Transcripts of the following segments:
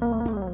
嗯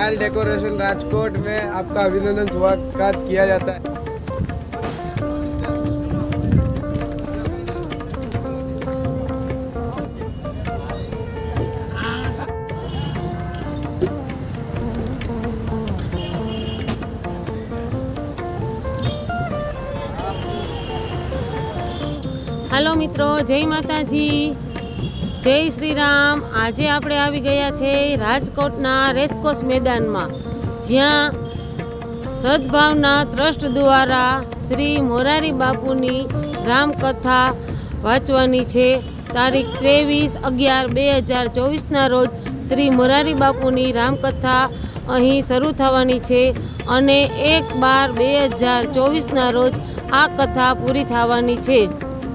पायल decoration Rajkot में आपका अभिनंदन स्वागत किया जाता है હાલો મિત્રો જય માતાજી જય શ્રી રામ આજે આપણે આવી ગયા છે રાજકોટના રેસકોસ મેદાનમાં, જ્યાં સદભાવના ટ્રસ્ટ દ્વારા શ્રી મોરારી બાપુની રામકથા વાંચવાની છે. તારીખ ત્રેવીસ અગિયાર બે હજાર ચોવીસના રોજ શ્રી મોરારી બાપુની રામકથા અહીં શરૂ થવાની છે અને એક બાર બે હજાર ચોવીસના રોજ આ કથા પૂરી થવાની છે.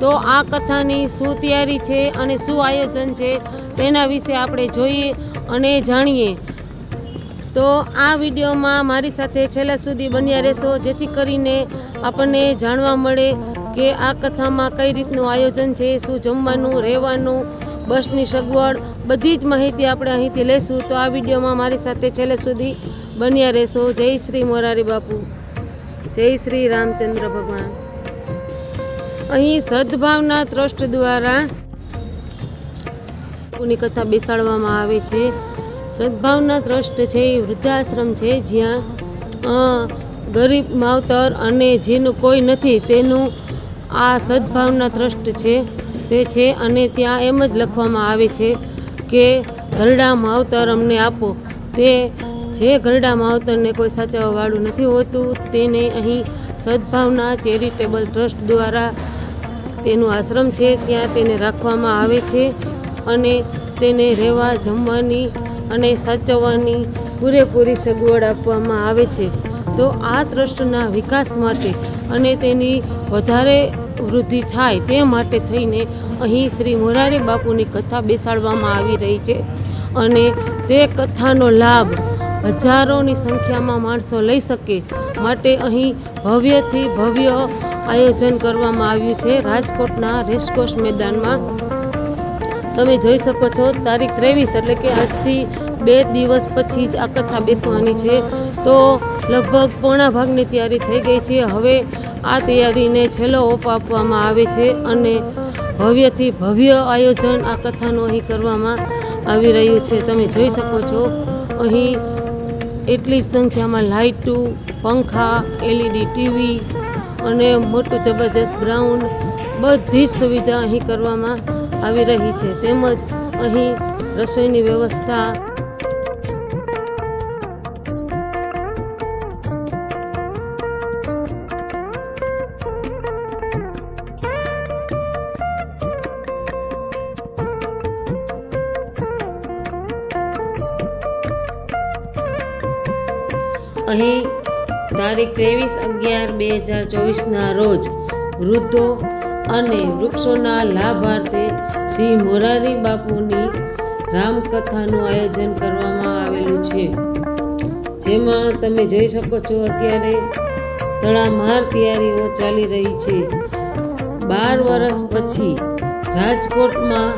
તો આ કથાની શું તૈયારી છે અને શું આયોજન છે તેના વિશે આપણે જોઈએ અને જાણીએ. તો આ વિડીયોમાં મારી સાથે છેલ્લા સુધી બન્યા રહેશો. જેથી કરીને આપણને જાણવા મળે કે આ કથામાં કઈ રીતનું આયોજન છે, શું જમવાનું, રહેવાનું, બસની સગવડ, બધી જ માહિતી આપણે અહીંથી લેશું. તો આ વિડીયોમાં મારી સાથે છેલ્લે સુધી બન્યા રહેશો. જય શ્રી મોરારી બાપુ. જય શ્રી રામચંદ્ર ભગવાન. અહીં સદભાવના ટ્રસ્ટ દ્વારા ની કથા બેસાડવામાં આવે છે. સદભાવના ટ્રસ્ટ છે, એ વૃદ્ધાશ્રમ છે, જ્યાં ગરીબ માવતર અને જેનું કોઈ નથી, તેનું આ સદભાવના ટ્રસ્ટ છે, તે છે અને ત્યાં એમ જ લખવામાં આવે છે કે ઘરડા માવતર અમને આપો. તે જે ઘરડા માવતરને કોઈ સાચવવાવાળું નથી હોતું, તેને અહીં સદભાવના ચેરિટેબલ ટ્રસ્ટ દ્વારા તેનું આશ્રમ છે, ત્યાં તેને રાખવામાં આવે છે અને તેને રહેવા, જમવાની અને સાચવવાની પૂરેપૂરી સગવડ આપવામાં આવે છે. તો આ ટ્રસ્ટના વિકાસ માટે અને તેની વધારે વૃદ્ધિ થાય તે માટે થઈને અહીં શ્રી મોરારી બાપુની કથા બેસાડવામાં આવી રહી છે અને તે કથાનો લાભ હજારોની સંખ્યામાં માણસો લઈ શકે માટે અહીં ભવ્યથી ભવ્ય આયોજન કરવામાં આવ્યું છે રાજકોટના રેસકોર્સ મેદાનમાં. તમે જોઈ શકો છો, તારીખ ત્રેવીસ એટલે કે આજથી બે દિવસ પછી જ આ કથા બેસવાની છે. તો લગભગ પોણા ભાગની તૈયારી થઈ ગઈ છે. હવે આ તૈયારીને છેલ્લો ઓપ આપવામાં આવે છે અને ભવ્યથી ભવ્ય આયોજન આ કથાનું અહીં કરવામાં આવી રહ્યું છે. તમે જોઈ શકો છો, અહીં એટલી જ સંખ્યામાં લાઇટું, પંખા, એલઈડી ટીવી અને મોટું જબરજસ્ત ગ્રાઉન્ડ બધી જ સુવિધા અહીં કરવામાં આવી રહી છે. તેમજ અહીં રસોઈની વ્યવસ્થા અહીં તારીખ ત્રેવીસ અગિયાર બે હજાર ચોવીસના રોજ વૃદ્ધો અને વૃક્ષોના લાભાર્થે શ્રી મોરારી બાપુની રામકથાનું આયોજન કરવામાં આવેલું છે. જેમાં તમે જોઈ શકો છો અત્યારે તડામાર તૈયારીઓ ચાલી રહી છે. બાર વર્ષ પછી રાજકોટમાં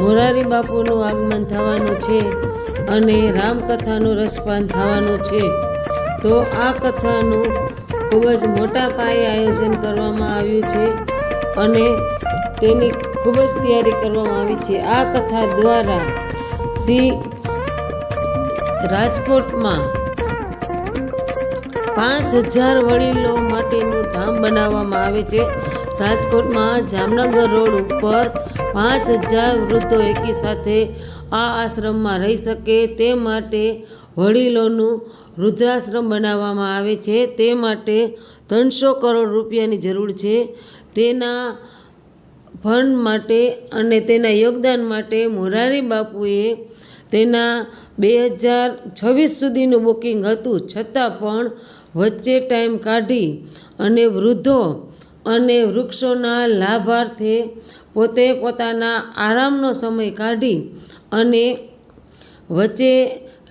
મોરારી બાપુનું આગમન થવાનું છે અને રામકથાનું રસપાન થવાનું છે. તો આ કથાનું ખૂબ જ મોટા પાયે આયોજન કરવામાં આવ્યું છે અને તેની ખૂબ જ તૈયારી કરવામાં આવી છે. આ કથા દ્વારા શ્રી રાજકોટમાં પાંચ હજાર વડીલો માટેનું ધામ બનાવવામાં આવે છે. રાજકોટમાં જામનગર રોડ ઉપર પાંચ હજાર વૃદ્ધો એકી સાથે આ આશ્રમમાં રહી શકે તે માટે વડીલોનું વૃદ્ધાશ્રમ બનાવવામાં આવે છે. તે માટે ત્રણસો કરોડ રૂપિયાની જરૂર છે. તેના ફંડ માટે અને તેના યોગદાન માટે મોરારી બાપુએ તેના બે હજાર છવ્વીસ સુધીનું બુકિંગ હતું. છતાં પણ વચ્ચે ટાઈમ કાઢી અને વૃદ્ધો અને વૃક્ષોના લાભાર્થે પોતે પોતાના આરામનો સમય કાઢી અને વચ્ચે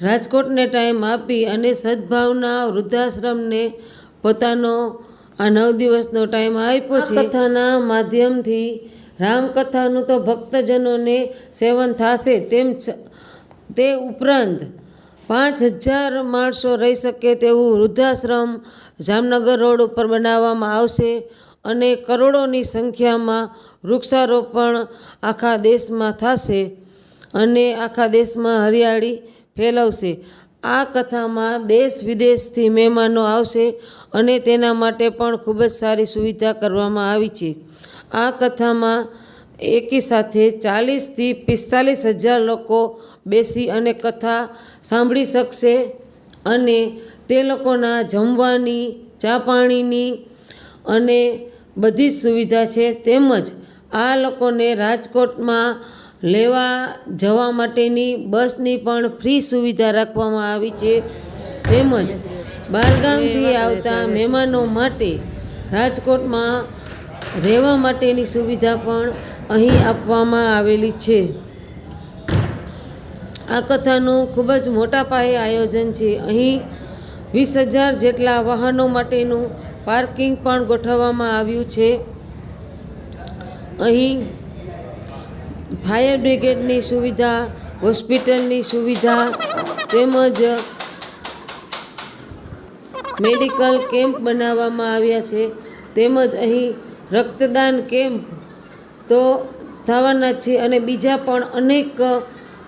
રાજકોટને ટાઈમ આપી અને સદભાવના વૃદ્ધાશ્રમને પોતાનો આ નવ દિવસનો ટાઈમ આપ્યો છે. કથાના માધ્યમથી રામકથાનું તો ભક્તજનોને સેવન થશે તેમ તે ઉપરાંત પાંચ હજાર માણસો રહી શકે તેવું વૃદ્ધાશ્રમ જામનગર રોડ ઉપર બનાવવામાં આવશે અને કરોડોની સંખ્યામાં વૃક્ષારોપણ આખા દેશમાં થશે અને આખા દેશમાં હરિયાળી ફેલાવશે. આ કથામાં દેશ વિદેશથી મહેમાનો આવશે અને તેના માટે પણ ખૂબ જ સારી સુવિધા કરવામાં આવી છે. આ કથામાં એકી સાથે ચાલીસથી પિસ્તાલીસ હજાર લોકો બેસી અને કથા સાંભળી શકશે અને તે લોકોના જમવાની, ચા પાણીની અને બધી જ સુવિધા છે. તેમજ આ લોકોને રાજકોટમાં લેવા જવા માટેની બસની પણ ફ્રી સુવિધા રાખવામાં આવી છે. તેમજ બહારગામથી આવતા મહેમાનો માટે રાજકોટમાં રહેવા માટેની સુવિધા પણ અહીં આપવામાં આવેલી છે. આ કથાનું ખૂબ જ મોટા પાયે આયોજન છે. અહીં વીસ હજાર જેટલા વાહનો માટેનું પાર્કિંગ પણ ગોઠવવામાં આવ્યું છે. અહીં ફાયર બ્રિગેડની સુવિધા, હોસ્પિટલની સુવિધા તેમજ મેડિકલ કેમ્પ બનાવવામાં આવ્યા છે. તેમજ અહીં રક્તદાન કેમ્પ તો થવાના છે અને બીજા પણ અનેક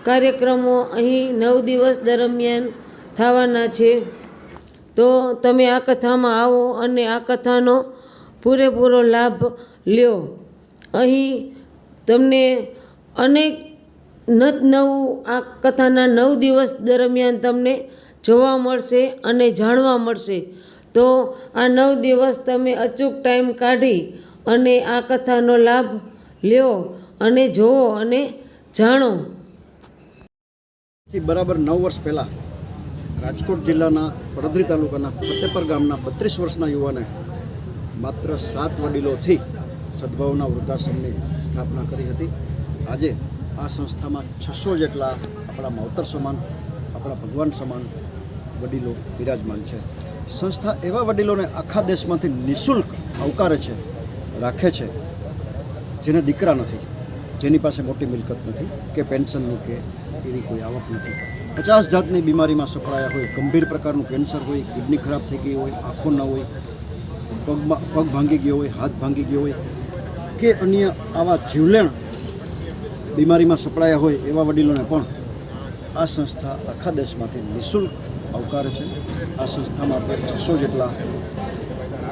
કાર્યક્રમો અહીં નવ દિવસ દરમિયાન થવાના છે. તો તમે આ કથામાં આવો અને આ કથાનો પૂરેપૂરો લાભ લ્યો. અહીં તમને અનેક નત નવું, આ કથાના નવ દિવસ દરમિયાન તમને જોવા મળશે અને જાણવા મળશે. તો આ નવ દિવસ તમે અચૂક ટાઈમ કાઢી અને આ કથાનો લાભ લ્યો અને જોવો અને જાણો. બરાબર નવ વર્ષ પહેલાં રાજકોટ જિલ્લાના પડદરી તાલુકાના ફતેપર ગામના બત્રીસ વર્ષના યુવાને માત્ર સાત વડીલોથી સદભાવના વૃદ્ધાશ્રમની સ્થાપના કરી હતી. આજે આ સંસ્થામાં છસો જેટલા આપણા માવતર સમાન, આપણા ભગવાન સમાન વડીલો બિરાજમાન છે. સંસ્થા એવા વડીલોને આખા દેશમાંથી નિઃશુલ્ક આવકારે છે, રાખે છે, જેને દીકરા નથી, જેની પાસે મોટી મિલકત નથી કે પેન્શનનું કે એવી કોઈ આવક નથી. પચાસ જાતની બીમારીમાં સફળાયા હોય, ગંભીર પ્રકારનું કેન્સર હોય, કિડની ખરાબ થઈ ગઈ હોય, આંખો ન હોય, પગમાં પગ ભાંગી ગયો હોય, હાથ ભાંગી ગયો હોય, કે અન્ય આવા જીવલેણ બીમારીમાં સપડાયા હોય એવા વડીલોને પણ આ સંસ્થા આખા દેશમાંથી નિઃશુલ્ક આવકારે છે. આ સંસ્થામાં આપણે છસો જેટલા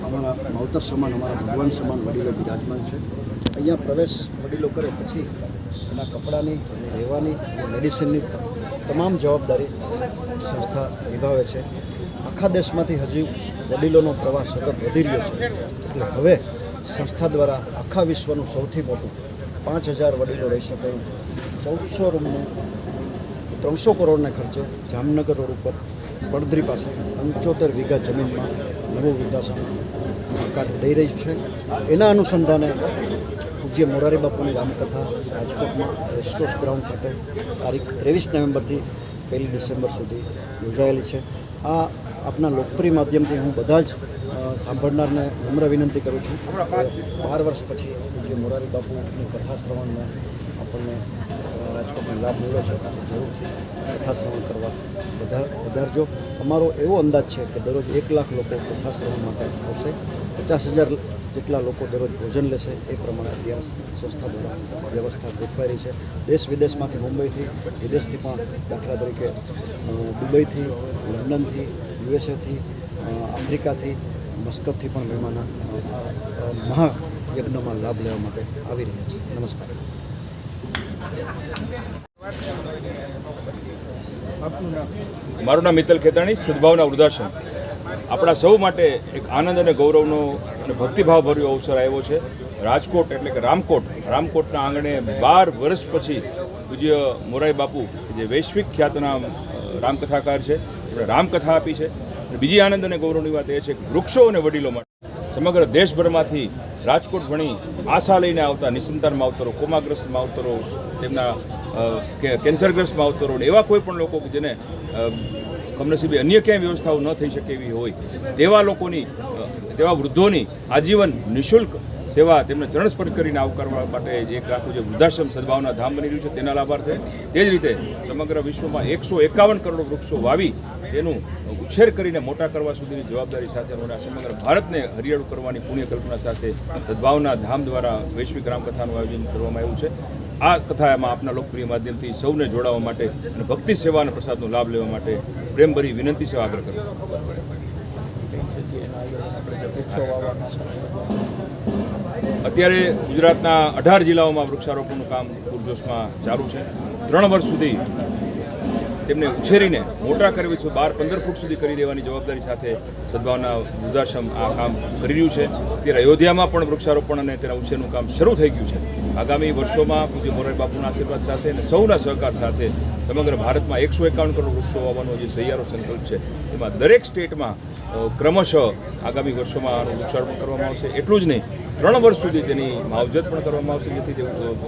અમારા માવતર સમાન, અમારા ભગવાન સમાન વડીલો બિરાજમાન છે. અહીંયા પ્રવેશ વડીલો કરે પછી એના કપડાની રહેવાની મેડિસિનની તમામ જવાબદારી સંસ્થા નિભાવે છે. આખા દેશમાંથી હજી વડીલોનો પ્રવાહ સતત વધી રહ્યો છે. એટલે હવે સંસ્થા દ્વારા આખા વિશ્વનું સૌથી મોટું પાંચ હજાર વડીલો રહી શકે, ચૌદસો રૂમનું, ત્રણસો કરોડના ખર્ચે જામનગર રોડ ઉપર પડદરી પાસે પંચોતેર વીઘા જમીનમાં નવું વૃદ્ધાશ્રમ આકાર લઈ રહ્યું છે. એના અનુસંધાને પૂજ્ય મોરારી બાપુની રામકથા રાજકોટમાં રેસકોર્સ ગ્રાઉન્ડ ખાતે તારીખ ત્રેવીસ નવેમ્બરથી પહેલી ડિસેમ્બર સુધી યોજાયેલી છે. આ આપના લોકપ્રિય માધ્યમથી હું બધા જ સાંભળનારને નમ્ર વિનંતી કરું છું બાર વર્ષ પછી પૂજ્ય મોરારી બાપુની કથા શ્રવણનો આપણને રાજકોટમાં લાભ મળ્યો છે તો જરૂરથી કથા શ્રવણ કરવા વધાર વધારજો. અમારો એવો અંદાજ છે કે દરરોજ એક લાખ લોકો કથા શ્રવણ માટે આવશે. પચાસ હજાર જેટલા લોકો દરરોજ ભોજન લેશે. એ પ્રમાણે અત્યારે સંસ્થા દ્વારા વ્યવસ્થા ગોઠવાઈ રહી છે. દેશ વિદેશમાંથી મુંબઈથી વિદેશથી પણ દાખલા તરીકે દુબઈથી લંડનથી યુએસએથી આફ્રિકાથી મસ્કતથી પણ મહેમાનો અ, મહાયજ્ઞમાં લાભ લેવા માટે આવી રહ્યા છે નમસ્કાર. મારું નામ મિત્તલ ખેતાણી, સદભાવના વૃદ્ધાશ્રમ. આપણા સૌ માટે એક આનંદ અને ગૌરવનો અને ભક્તિભાવભર્યો અવસર આવ્યો છે. રાજકોટ એટલે કે રામકોટ, રામકોટના આંગણે બાર વર્ષ પછી પૂજ્ય મોરારી બાપુ, જે વૈશ્વિક ખ્યાતના રામકથાકાર છે, એમણે રામકથા આપી છે. અને બીજી આનંદ અને ગૌરવની વાત એ છે કે વૃક્ષો અને વડીલો માટે સમગ્ર દેશભરમાંથી રાજકોટ ભણી આશા લઈને આવતા નિસંતાન માવતરો કોમાગ્રસ્ત માવતરો તેમના કેન્સરગ્રસ્ત માવતરો એવા કોઈ પણ લોકો કે જેને કમનસીબે અન્ય ક્યાંય વ્યવસ્થાઓ ન થઈ શકે એવી હોય, તેવા લોકોની તેવા વૃદ્ધોની આજીવન નિઃશુલ્ક સેવા તેમને ચરણ સ્પર્શ કરીને આવકારવા માટે એક આખું જે વૃદ્ધાશ્રમ સદભાવના ધામ બની રહ્યું છે, તેના લાભાર્થે તે જ રીતે સમગ્ર વિશ્વમાં એકસો એકાવન કરોડ વૃક્ષો વાવી તેનું ઉછેર કરીને મોટા કરવા સુધીની જવાબદારી સાથે અને સમગ્ર ભારતને હરિયાળું કરવાની પુણ્ય કલ્પના સાથે સદભાવના ધામ દ્વારા વૈશ્વિક રામકથાનું આયોજન કરવામાં આવ્યું છે. આ કથામાં આપના લોકપ્રિય માધ્યમથી સૌને જોડાવા માટે અને ભક્તિ સેવા અને પ્રસાદનો લાભ લેવા માટે પ્રેમભરી વિનંતી સેવા આગ્રહ કરું અત્યારે ગુજરાતના અઢાર જિલ્લાઓમાં વૃક્ષારોપણનું કામ પૂરજોશમાં ચાલુ છે. ત્રણ વર્ષ સુધી તેમને ઉછેરીને મોટા કરવી છે. બાર, પંદર ફૂટ સુધી કરી દેવાની જવાબદારી સાથે સદભાવના વૃદ્ધાશ્રમ આ કામ કરી રહ્યું છે. ત્યારે અયોધ્યામાં પણ વૃક્ષારોપણ અને તેના ઉછેરનું કામ શરૂ થઈ ગયું છે. આગામી વર્ષોમાં પૂજ્ય મોરારી બાપુના આશીર્વાદ સાથે અને સૌના સહકાર સાથે સમગ્ર ભારતમાં એકસો એકાવન કરોડ વૃક્ષો વાવવાનો જે સહિયારો સંકલ્પ છે, એમાં દરેક સ્ટેટમાં ક્રમશઃ આગામી વર્ષોમાં વૃક્ષારોપણ કરવામાં આવશે. એટલું જ નહીં, ત્રણ વર્ષ સુધી તેની માવજત પણ કરવામાં આવશે, જેથી તે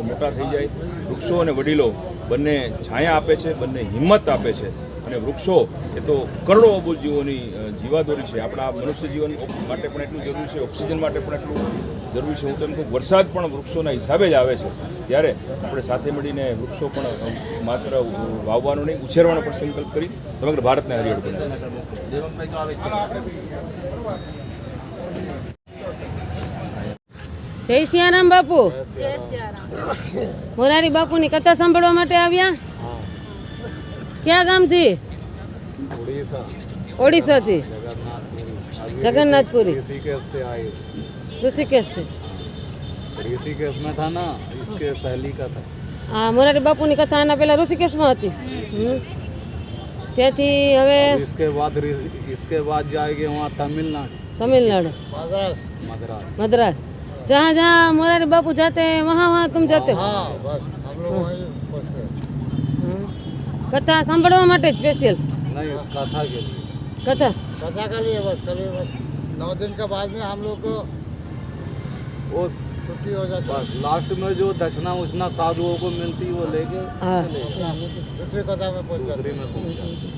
મોટા થઈ જાય. વૃક્ષો અને વડીલો બંને છાયા આપે છે, બંને હિંમત આપે છે. અને વૃક્ષો એ તો કરોડો અબો જીવોની જીવાદોરી છે. આપણા મનુષ્ય જીવન માટે પણ એટલું જરૂરી છે ઓક્સિજન માટે પણ એટલું જરૂરી છે. હું તો એમ કહું વરસાદ પણ વૃક્ષોના હિસાબે જ આવે છે. ત્યારે આપણે સાથે મળીને વૃક્ષો પણ માત્ર વાવવાનો નહીં ઉછેરવાનો પણ સંકલ્પ કરી સમગ્ર ભારતને હરિયાળ બનાવીએ જય સિયારામ બાપુ. મોરારી બાપુની કથા સાંભળવા માટે આવ્યા? ક્યાં ગામથી उड़ीसा ઓડિશાથી जगन्नाथपुरी अभी जगन्नाथपुरी। ऋषिकेश से आए ઋષિકેશ છે ऋषिकेश में था ना इसके पहली का था આ મોરારી બાપુની કથા આના પહેલા ઋષિકેશમાં હતી હમ. ત્યાંથી હવે इसके बाद ऋषि- इसके बाद जाएंगे वहाँ तमिलनाडु तमिलनाडु मद्रास मद्रास जहाँ जहाँ मोरारी बापू जाते हैं वहाँ वहाँ तुम जाते हो હમ. કથા સાંભળવા માટે જ સ્પેશિયલ नहीं इस कथा के लिए કથા कथा का लिए बस कल बस नौ दिन के बाद में हम लोग को वो छुट्टी हो जाती बस लास्ट में जो दक्षिणा उछना साधुओं को मिलती वो लेके હા है दूसरी कथा में पहुंच जाते दूसरी में पहुंच जाते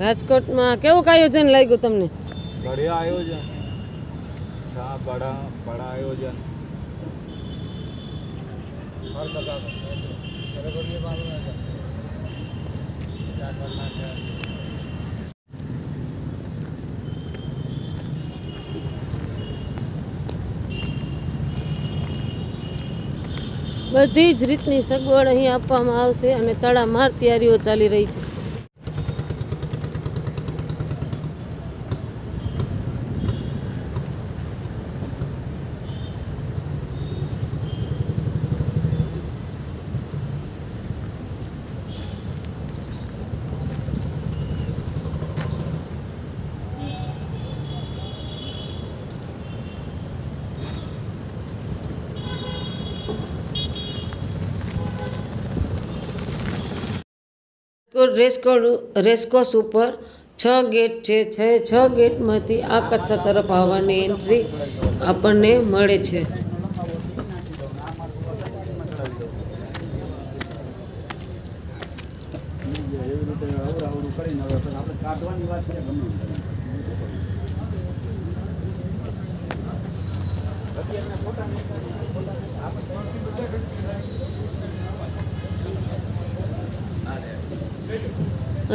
રાજકોટમાં કેવું આયોજન લાગ્યું તમને बढ़िया आयोजन अच्छा बड़ा बड़ा आयोजन બધી જ રીતની સગવડ અહીં આપવામાં આવશે અને તડામાર તૈયારીઓ ચાલી રહી છે. રેસકોડ રેસકોર્સ ઉપર છ ગેટ છ છ ગેટમાંથી આ કથા તરફ આવવાની એન્ટ્રી આપણને મળે છે.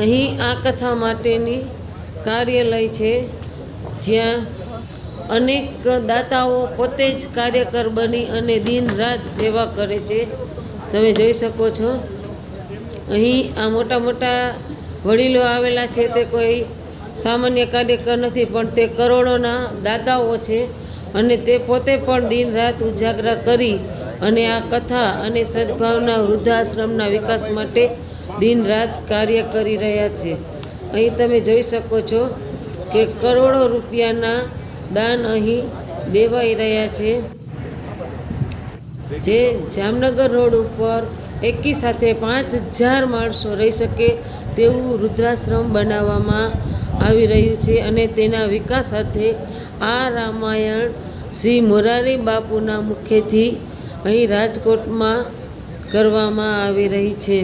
અહીં આ કથા માટેની કાર્યાલય છે, જ્યાં અનેક દાતાઓ પોતે જ કાર્યકર બની અને દિન રાત સેવા કરે છે. તમે જોઈ શકો છો, અહીં આ મોટા મોટા વડીલો આવેલા છે, તે કોઈ સામાન્ય કાર્યકર નથી, પણ તે કરોડોના દાતાઓ છે અને તે પોતે પણ દિન રાત ઉજાગરા કરી અને આ કથા અને સદભાવના વૃદ્ધાશ્રમના વિકાસ માટે દિન રાત કાર્ય કરી રહ્યા છે. અહીં તમે જોઈ શકો છો કે કરોડો રૂપિયાના દાન અહીં દેવાઈ રહ્યા છે. જે જામનગર રોડ ઉપર એકી સાથે પાંચ હજાર માણસો રહી શકે તેવું વૃદ્ધાશ્રમ બનાવવામાં આવી રહ્યું છે અને તેના વિકાસ સાથે આ રામાયણ શ્રી મોરારી બાપુના મુખેથી અહીં રાજકોટમાં કરવામાં આવી રહી છે.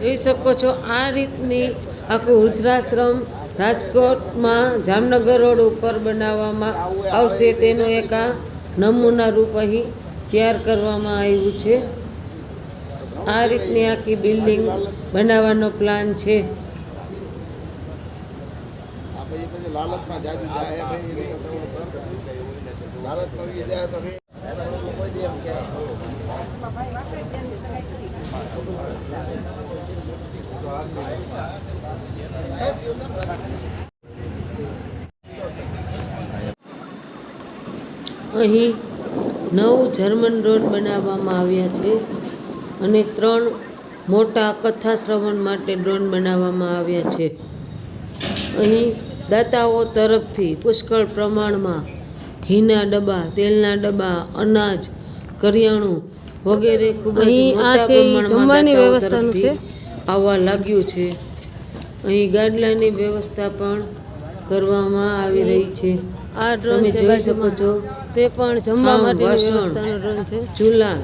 જોઈ શકો છો આ રીતની આખું વૃદ્ધાશ્રમ રાજકોટમાં જામનગર રોડ ઉપર બનાવવામાં આવશે તેનું એક આ નમૂના રૂપ અહીં તૈયાર કરવામાં આવ્યું છે. આ રીતની આખી બિલ્ડિંગ બનાવવાનો પ્લાન છે. લાલચમાં અહીં નવ જર્મન ડ્રોન બનાવવામાં આવ્યા છે અને ત્રણ મોટા કથા શ્રવણ માટે ડ્રોન બનાવવામાં આવ્યા છે અહીં દાતાઓ તરફથી પુષ્કળ પ્રમાણમાં ઘીના ડબ્બા તેલના ડબ્બા અનાજ કરિયાણું વગેરે ખૂબ જ મોટા પ્રમાણમાં જમવાની વ્યવસ્થાનું છે. આવવા લાગ્યું છે. અહીં ગાડલાની વ્યવસ્થા પણ કરવામાં આવી રહી છે. આ ડ્રોન તમે જોઈ શકો છો. તે પણ જમવા માટે વ્યવસ્થાનો ડ્રોન છે. ચૂલા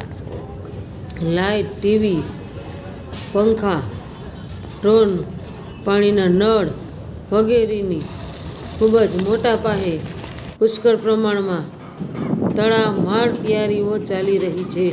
લાઇટ ટીવી પંખા ડ્રોન પાણીના નળ વગેરેની ખૂબ જ મોટા પાયે પુષ્કળ પ્રમાણમાં તડામાર તૈયારીઓ ચાલી રહી છે.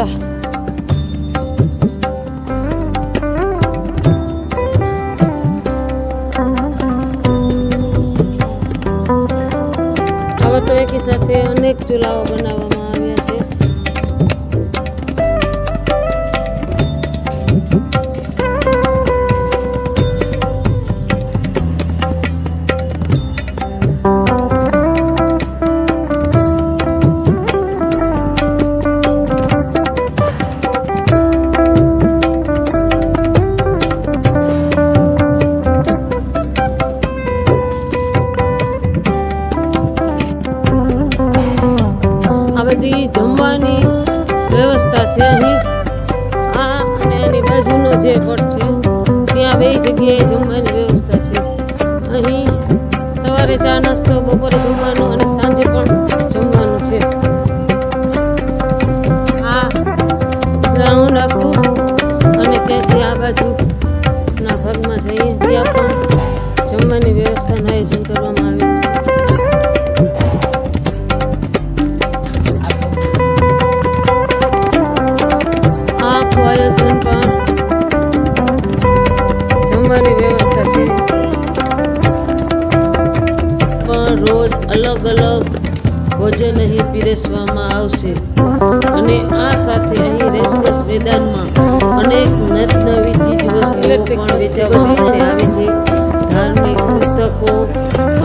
છો ચૂલા હવે તો એકી સાથે અનેક ચૂલાઓ બનાવવામાં સવારે ચા નાસ્તો, બપોરે જમવાનું અને સાંજે પણ જમવાનું છે. આ ગ્રાઉન્ડ આખું અને ત્યાંથી આ બાજુના ભાગમાં જઈએ, ત્યાં પણ જમવાની વ્યવસ્થાનું આયોજન કરવામાં આવ્યું આયોજન પણ જમવાની વ્યવસ્થા અલગ અલગ ભોજન અહીં પીરસવામાં આવશે. અને આ સાથે અહીં રેસકોર્સ મેદાનમાં અનેક નત નવી ચીજ વસ્તુઓ પણ વેચાવા આવે છે. ધાર્મિક પુસ્તકો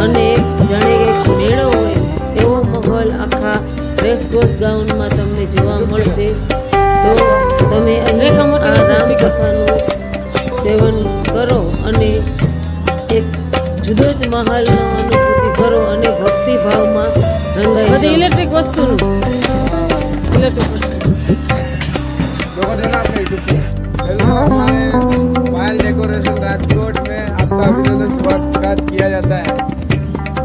અને જાણે એક મેળો હોય એવો માહોલ આખા રેસકોર્સ ગ્રાઉન્ડમાં તમને જોવા મળશે. તો તમે અહીં આ રામકથાનું સેવન કરો અને એક જુદો જ માહોલનો અનુભૂતિ રંગાઈ બધી જાઓ. ઇલેક્ટ્રિક વસ્તુનું ઇલેક્ટ્રિક વસ્તુ देखो देना अपने यूट्यूब पे हेलो हमारे पायल डेकोरेशन राजकोट में आपका अभिनंदन स्वागत किया जाता है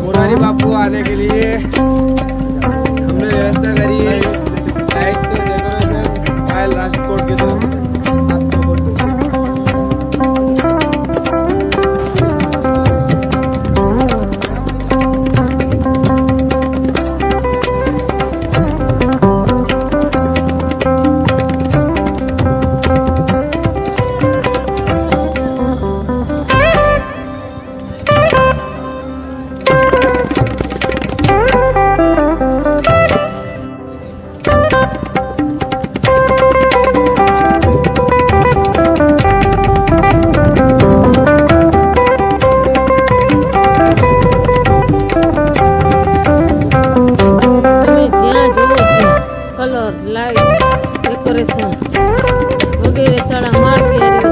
मुरारी बापू आने के लिए કલર લાઈટ ડેકોરેશન વગેરે તળા માળ તૈયારી